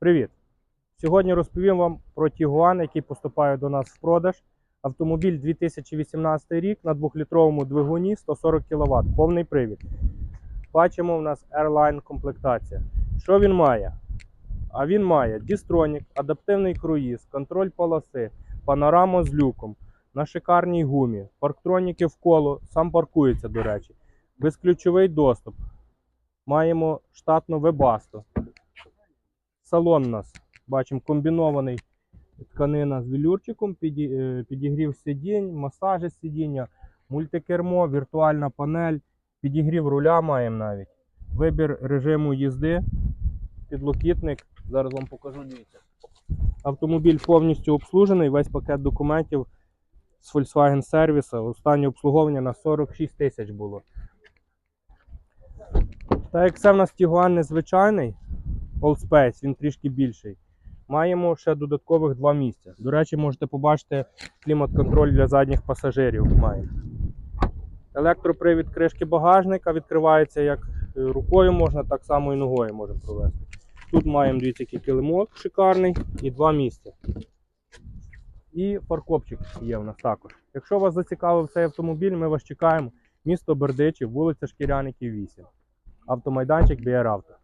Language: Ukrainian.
Привіт! Сьогодні розповім вам про Тігуан, який поступає до нас в продаж. Автомобіль 2018 рік на 2-літровому двигуні 140 кВт, повний привід. Бачимо, у нас Airline комплектація. Що він має? А він має Distronic, адаптивний круїз, контроль полоси, панорама з люком, на шикарній гумі, парктроніки в коло, сам паркується, до речі, безключовий доступ. Маємо штатну вебасту. Салон у нас бачимо комбінований тканина з велюрчиком, е, підігрів сидінь, масажі сидіння, мультикермо, віртуальна панель, підігрів руля маємо навіть. Вибір режиму їзди, підлокітник. Зараз вам покажу, дивіться. Автомобіль повністю обслужений, весь пакет документів з Volkswagen сервіса. Останнє обслуговування на 46 тисяч було. Так як це в нас Tiguan незвичайний, All Space, він трішки більший. Маємо ще додаткових два місця. До речі, можете побачити клімат-контроль для задніх пасажирів. Маємо. Електропривід кришки багажника відкривається як е, рукою можна, так само і ногою можемо провести. Тут маємо дивіться, який килимок шикарний і два місця. І парковчик є в нас також. Якщо вас зацікавив цей автомобіль, ми вас чекаємо. Місто Бердичів, вулиця Шкіряників, 8. Автомайданчик Auto.